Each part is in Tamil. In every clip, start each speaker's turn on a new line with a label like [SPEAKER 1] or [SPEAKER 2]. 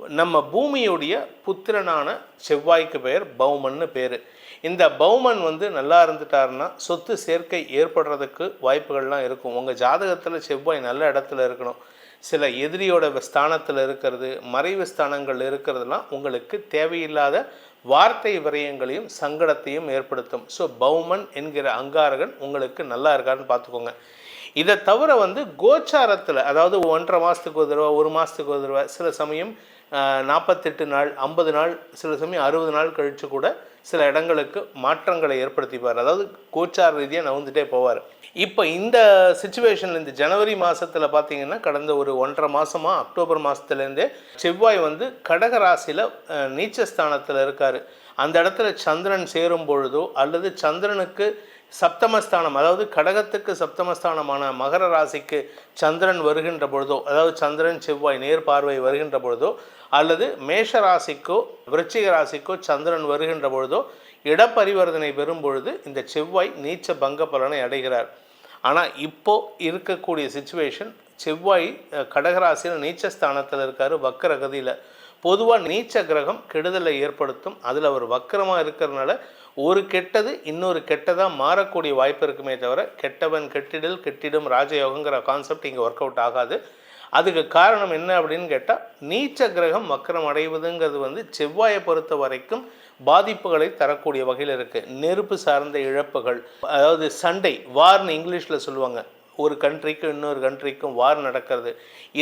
[SPEAKER 1] நம்ம பூமியுடைய புத்திரனான செவ்வாய்க்கு பெயர் பௌமன்னு பேர். இந்த பௌமன் வந்து நல்லா இருந்துட்டாருன்னா சொத்து சேர்க்கை ஏற்படுறதுக்கு வாய்ப்புகள்லாம் இருக்கும். உங்கள் ஜாதகத்தில் செவ்வாய் நல்ல இடத்துல இருக்கணும். சில எதிரியோட ஸ்தானத்தில் இருக்கிறது மறைவு ஸ்தானங்கள் இருக்கிறதுலாம் உங்களுக்கு தேவையில்லாத வார்த்தை விரயங்களையும் சங்கடத்தையும் ஏற்படுத்தும். ஸோ பௌமன் என்கிற அங்காரகன் உங்களுக்கு நல்லா இருக்காருன்னு பார்த்துக்கோங்க. இதை தவிர வந்து கோச்சாரத்தில் அதாவது ஒன்றரை மாதத்துக்கு ஒரு தடவை ஒரு மாதத்துக்கு ஒரு தடவை சில சமயம் நாற்பத்தெட்டு நாள் ஐம்பது நாள் சில சமயம் அறுபது நாள் கழித்து கூட சில இடங்களுக்கு மாற்றங்களை ஏற்படுத்திப்பார். அதாவது கோச்சார் ரீதியாக நவுந்துட்டே போவார். இப்போ இந்த சுச்சுவேஷனில் இந்த ஜனவரி மாதத்தில் பார்த்தீங்கன்னா கடந்த ஒரு ஒன்றரை மாதமாக அக்டோபர் மாதத்துலேருந்தே செவ்வாய் வந்து கடக ராசியில் நீச்சஸ்தானத்தில் இருக்கார். அந்த இடத்துல சந்திரன் சேரும் பொழுதோ அல்லது சந்திரனுக்கு சப்தமஸ்தானம் அதாவது கடகத்துக்கு சப்தமஸ்தானமான மகர ராசிக்கு சந்திரன் வருகின்ற பொழுதோ அதாவது சந்திரன் செவ்வாய் நேர் பார்வை வருகின்ற பொழுதோ அல்லது மேஷ ராசிக்கோ விருச்சிக ராசிக்கோ சந்திரன் வருகின்ற பொழுதோ இடப்பரிவர்த்தனை பெறும் பொழுது இந்த செவ்வாய் நீச்ச பங்க பலனை அடைகிறார். ஆனால் இப்போ இருக்கக்கூடிய சுச்சுவேஷன் செவ்வாய் கடகராசியில் நீச்சஸ்தானத்தில் இருக்கார் வக்கரகதியில். பொதுவாக நீச்ச கிரகம் கெடுதலை ஏற்படுத்தும். அதில் அவர் வக்கரமாக இருக்கிறதுனால ஒரு கெட்டது இன்னொரு கெட்டதாக மாறக்கூடிய வாய்ப்பு இருக்குமே தவிர கெட்டவன் கெட்டிடல் கெட்டிடும் ராஜயோகங்கிற கான்செப்ட் இங்கே ஒர்க் அவுட் ஆகாது. அதுக்கு காரணம் என்ன அப்படின்னு கேட்டால் நீச்ச கிரகம் வக்கரம் அடைவதுங்கிறது வந்து செவ்வாயை பொறுத்த வரைக்கும் பாதிப்புகளை தரக்கூடிய வகையில் இருக்குது நெருப்பு சார்ந்த இழப்புகள் அதாவது சண்டை வார்னு இங்கிலீஷில் சொல்லுவாங்க. ஒரு கண்ட்ரிக்கும் இன்னொரு கண்ட்ரிக்கும் வார் நடக்கிறது.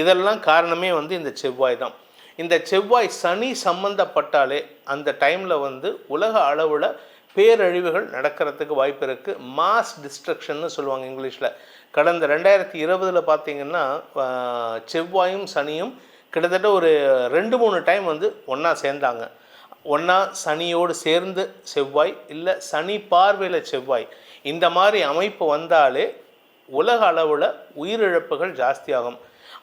[SPEAKER 1] இதெல்லாம் காரணமே வந்து இந்த செவ்வாய் தான். இந்த செவ்வாய் சனி சம்பந்தப்பட்டாலே அந்த டைமில் வந்து உலக அளவில் பேரழிவுகள் நடக்கிறதுக்கு வாய்ப்பு இருக்குது மாஸ் டிஸ்ட்ரக்ஷன்னு சொல்லுவாங்க இங்கிலீஷில் கடந்த ரெண்டாயிரத்தி இருபதில் பார்த்தீங்கன்னா செவ்வாயும் சனியும் கிட்டத்தட்ட ஒரு ரெண்டு மூணு டைம் வந்து ஒன்றா சேர்ந்தாங்க. ஒன்றா சனியோடு சேர்ந்து செவ்வாய் இல்லை சனி பார்வையில் செவ்வாய். இந்த மாதிரி அமைப்பு வந்தாலே உலக அளவில் உயிரிழப்புகள் ஜாஸ்தியாகும்.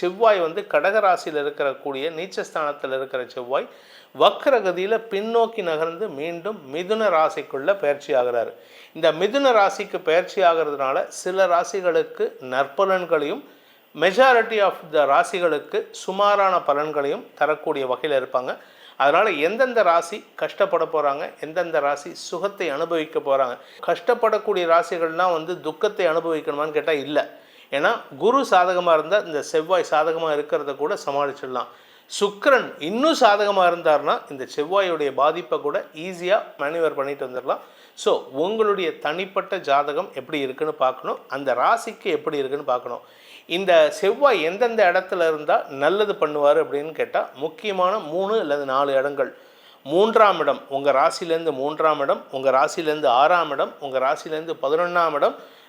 [SPEAKER 1] செவ்வாய் வந்து கடகராசியில் இருக்கக்கூடிய நீச்சஸ்தானத்தில் இருக்கிற செவ்வாய் வக்கரகதியில் பின்னோக்கி நகர்ந்து மீண்டும் மிதுன ராசிக்குள்ளே பயிற்சி ஆகிறார். இந்த மிதுன ராசிக்கு பயிற்சி ஆகிறதுனால சில ராசிகளுக்கு நற்பலன்களையும் மெஜாரிட்டி ஆஃப் த ராசிகளுக்கு சுமாரான பலன்களையும் தரக்கூடிய வகையில் இருப்பாங்க. அதனால் எந்தெந்த ராசி கஷ்டப்பட போகிறாங்க எந்தெந்த ராசி சுகத்தை அனுபவிக்க போகிறாங்க கஷ்டப்படக்கூடிய ராசிகள்னால் வந்து துக்கத்தை அனுபவிக்கணுமான்னு கேட்டால் இல்லை. ஏன்னா குரு சாதகமாக இருந்தால் இந்த செவ்வாய் சாதகமாக இருக்கிறத கூட சமாளிச்சிடலாம். சுக்கரன் இன்னும் சாதகமாக இருந்தார்னா இந்த செவ்வாயுடைய பாதிப்பை கூட ஈஸியாக மேனுவர் பண்ணிட்டு வந்துடலாம். ஸோ உங்களுடைய தனிப்பட்ட ஜாதகம் எப்படி இருக்குன்னு பார்க்கணும். அந்த ராசிக்கு எப்படி இருக்குன்னு பார்க்கணும். இந்த செவ்வாய் எந்தெந்த இடத்துல இருந்தால் நல்லது பண்ணுவார் அப்படின்னு கேட்டால் முக்கியமான மூணு அல்லது நாலு இடங்கள். மூன்றாம் இடம் உங்கள் ராசிலேருந்து மூன்றாம் இடம் உங்கள் ராசிலேருந்து ஆறாம் இடம் உங்கள் ராசிலேருந்து பதினொன்றாம் இடம்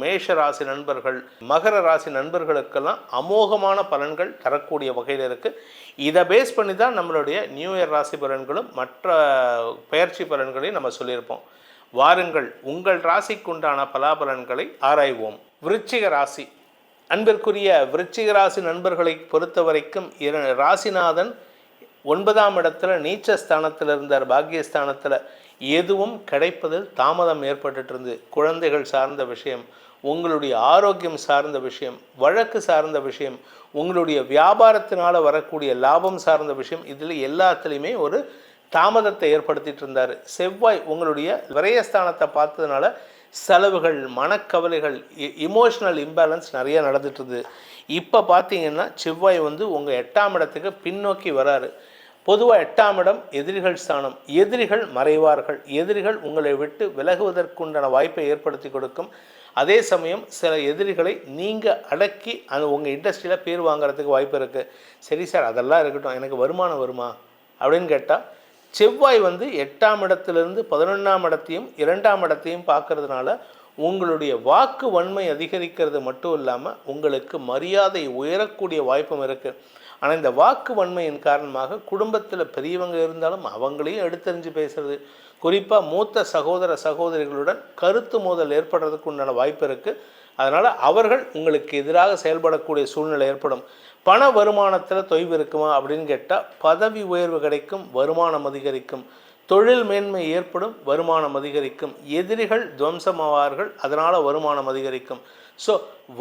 [SPEAKER 1] மேஷ ராசி நண்பர்கள் மகர ராசி நண்பர்களுக்கெல்லாம் அமோகமான பலன்கள் தரக்கூடிய வகையில் இருக்குது இதை பேஸ் பண்ணி தான் நம்மளுடைய நியூ இயர் ராசி பலன்களும் மற்ற பயிற்சி பலன்களையும் நம்ம சொல்லியிருப்போம். வாருங்கள் உங்கள் ராசிக்குண்டான பலாபலன்களை ஆராய்வோம். விருச்சிக ராசி. அன்பிற்குரிய விருச்சிக ராசி நண்பர்களை பொறுத்த வரைக்கும் இர ராசிநாதன் ஒன்பதாம் இடத்துல நீச்ச ஸ்தானத்தில் இருந்தார் பாக்கியஸ்தானத்தில். எதுவும் கிடைப்பதில் தாமதம் ஏற்பட்டு இருந்து குழந்தைகள் சார்ந்த விஷயம் உங்களுடைய ஆரோக்கியம் சார்ந்த விஷயம் வழக்கு சார்ந்த விஷயம் உங்களுடைய வியாபாரத்தினால் வரக்கூடிய லாபம் சார்ந்த விஷயம் இதில் எல்லாத்துலேயுமே ஒரு தாமதத்தை ஏற்படுத்திட்டு இருந்தார் செவ்வாய் உங்களுடைய விரயஸ்தானத்தை பார்த்ததுனால செலவுகள் மனக்கவலைகள் இமோஷனல் இம்பேலன்ஸ் நிறைய நடந்துட்டு இருந்தது இப்போ பார்த்தீங்கன்னா செவ்வாய் வந்து உங்கள் எட்டாம் இடத்துக்கு பின்னோக்கி வராரு. பொதுவாக எட்டாம் இடம் எதிரிகள் ஸ்தானம். எதிரிகள் மறைவார்கள். எதிரிகள் உங்களை விட்டு விலகுவதற்குண்டான வாய்ப்பை ஏற்படுத்தி கொடுக்கும். அதே சமயம் சில எதிரிகளை நீங்கள் அடக்கி அந்த உங்கள் இண்டஸ்ட்ரியில் பேர் வாங்குறதுக்கு வாய்ப்பு இருக்குது சரி சார் அதெல்லாம் இருக்கட்டும். எனக்கு வருமானம் வருமா? அப்படின்னு கேட்டால் செவ்வாய் வந்து எட்டாம் இடத்திலிருந்து பதினொன்றாம் இடத்தையும் இரண்டாம் இடத்தையும் பார்க்கறதுனால உங்களுடைய வாக்கு வன்மை அதிகரிக்கிறது மட்டும் இல்லாமல் உங்களுக்கு மரியாதை உயரக்கூடிய வாய்ப்பும் இருக்குது ஆனால் இந்த வாக்கு வன்மையின் காரணமாக குடும்பத்தில் பெரியவங்க இருந்தாலும் அவங்களையும் எடுத்தறிஞ்சு பேசுறது. குறிப்பாக மூத்த சகோதர சகோதரிகளுடன் கருத்து மோதல் ஏற்படுறதுக்கு உண்டான வாய்ப்பு இருக்குது அதனால் அவர்கள் உங்களுக்கு எதிராக செயல்படக்கூடிய சூழ்நிலை ஏற்படும். பண வருமானத்தில் தொய்வு இருக்குமா அப்படின்னு கேட்டால் பதவி உயர்வு கிடைக்கும் வருமானம் அதிகரிக்கும். தொழில் மேன்மை ஏற்படும் வருமானம் அதிகரிக்கும். எதிரிகள் துவம்சமாவார்கள் அதனால் வருமானம் அதிகரிக்கும். ஸோ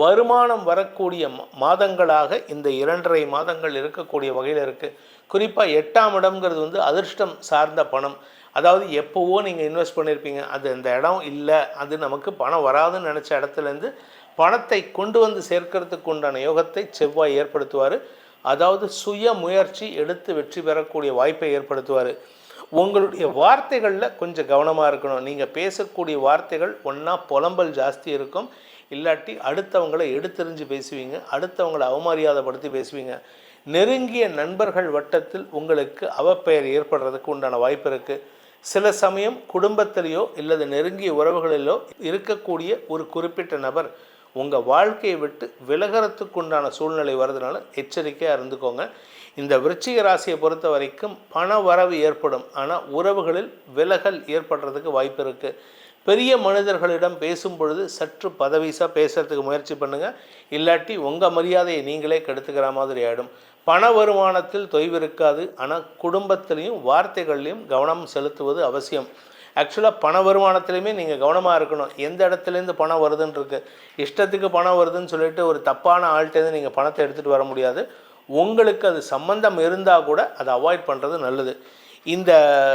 [SPEAKER 1] வருமானம் வரக்கூடிய மாதங்களாக இந்த இரண்டரை மாதங்கள் இருக்கக்கூடிய வகையில் இருக்குது குறிப்பாக எட்டாம் இடம்ங்கிறது வந்து அதிர்ஷ்டம் சார்ந்த பணம். அதாவது எப்போவோ நீங்கள் இன்வெஸ்ட் பண்ணியிருப்பீங்க அது இந்த இடம் இல்லை அது நமக்கு பணம் வராதுன்னு நினச்ச இடத்துலேருந்து பணத்தை கொண்டு வந்து சேர்க்கறதுக்கு உண்டான யோகத்தை செவ்வாய் ஏற்படுத்துவார். அதாவது சுய முயற்சி எடுத்து வெற்றி பெறக்கூடிய வாய்ப்பை ஏற்படுத்துவார். உங்களுடைய வார்த்தைகளில் கொஞ்சம் கவனமாக இருக்கணும். நீங்கள் பேசக்கூடிய வார்த்தைகள் ஒன்றா புலம்பல் ஜாஸ்தி இருக்கும். இல்லாட்டி அடுத்தவங்களை எடுத்தெறிஞ்சு பேசுவீங்க. அடுத்தவங்களை அவமரியாதைப்படுத்தி பேசுவீங்க. நெருங்கிய நண்பர்கள் வட்டத்தில் உங்களுக்கு அவப்பெயர் ஏற்படுறதுக்கு உண்டான வாய்ப்பு இருக்குது சில சமயம் குடும்பத்திலேயோ இல்லது நெருங்கிய உறவுகளிலோ இருக்கக்கூடிய ஒரு குறிப்பிட்ட நபர் உங்கள் வாழ்க்கையை விட்டு விலகிறதுக்குண்டான சூழ்நிலை வர்றதுனால எச்சரிக்கையாக இருந்துக்கோங்க. இந்த விருச்சிக ராசியை பொறுத்த வரைக்கும் பண வரவு ஏற்படும். ஆனால் உறவுகளில் விலகல் ஏற்படுறதுக்கு வாய்ப்பு இருக்குது பெரிய மனிதர்களிடம் பேசும் பொழுது சற்று பதவிசாக பேசுறதுக்கு முயற்சி பண்ணுங்கள் இல்லாட்டி உங்கள் மரியாதையை நீங்களே கெடுத்துக்கிற மாதிரி ஆகிடும் பண வருமானத்தில் தொய்வு இருக்காது. ஆனால் குடும்பத்திலையும் வார்த்தைகள்லையும் கவனம் செலுத்துவது அவசியம். ஆக்சுவலாக பண வருமானத்துலேயுமே நீங்கள் கவனமாக இருக்கணும். எந்த இடத்துலேருந்து பணம் வருதுன்னு இருக்குது இஷ்டத்துக்கு பணம் வருதுன்னு சொல்லிட்டு ஒரு தப்பான ஆள்கிட்டேருந்து நீங்கள் பணத்தை எடுத்துகிட்டு வர முடியாது. உங்களுக்கு அது சம்பந்தம் இருந்தால் கூட அதை அவாய்ட் பண்ணுறது நல்லது. இந்த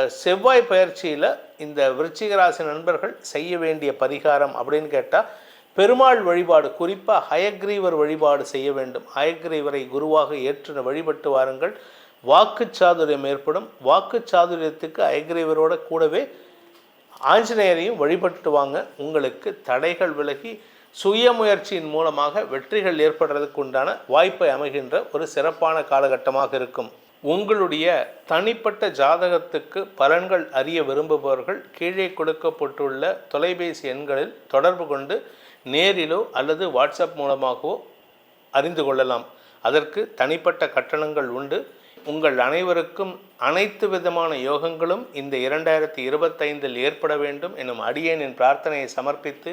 [SPEAKER 1] செவ்வாய் பயிற்சியில் இந்த விருச்சிகராசி நண்பர்கள் செய்ய வேண்டிய பரிகாரம் அப்படின்னு கேட்டால் பெருமாள் வழிபாடு குறிப்பாக ஹயக்ரீவர் வழிபாடு செய்ய வேண்டும். ஹயக்ரீவரை குருவாக ஏற்று வழிபட்டு வாருங்கள். வாக்கு சாதுரியம் ஏற்படும். வாக்குச்சாதுரியத்துக்கு ஹயக்ரீவரோட கூடவே ஆஞ்சநேயரையும் வழிபட்டு வாங்க. உங்களுக்கு தடைகள் விலகி சுய முயற்சியின் மூலமாக வெற்றிகள் ஏற்படுறதுக்கு உண்டான வாய்ப்பை அமைகின்ற ஒரு சிறப்பான காலகட்டமாக இருக்கும். உங்களுடைய தனிப்பட்ட ஜாதகத்துக்கு பலன்கள் அறிய விரும்புபவர்கள் கீழே கொடுக்கப்பட்டுள்ள தொலைபேசி எண்களில் தொடர்பு கொண்டு நேரிலோ அல்லது வாட்ஸ்அப் மூலமாகவோ அறிந்து கொள்ளலாம். அதற்கு தனிப்பட்ட கட்டணங்கள் உண்டு. உங்கள் அனைவருக்கும் அனைத்து விதமான யோகங்களும் இந்த இரண்டாயிரத்தி இருபத்தைந்தில் ஏற்பட வேண்டும் எனும் அடியேனின் பிரார்த்தனையை சமர்ப்பித்து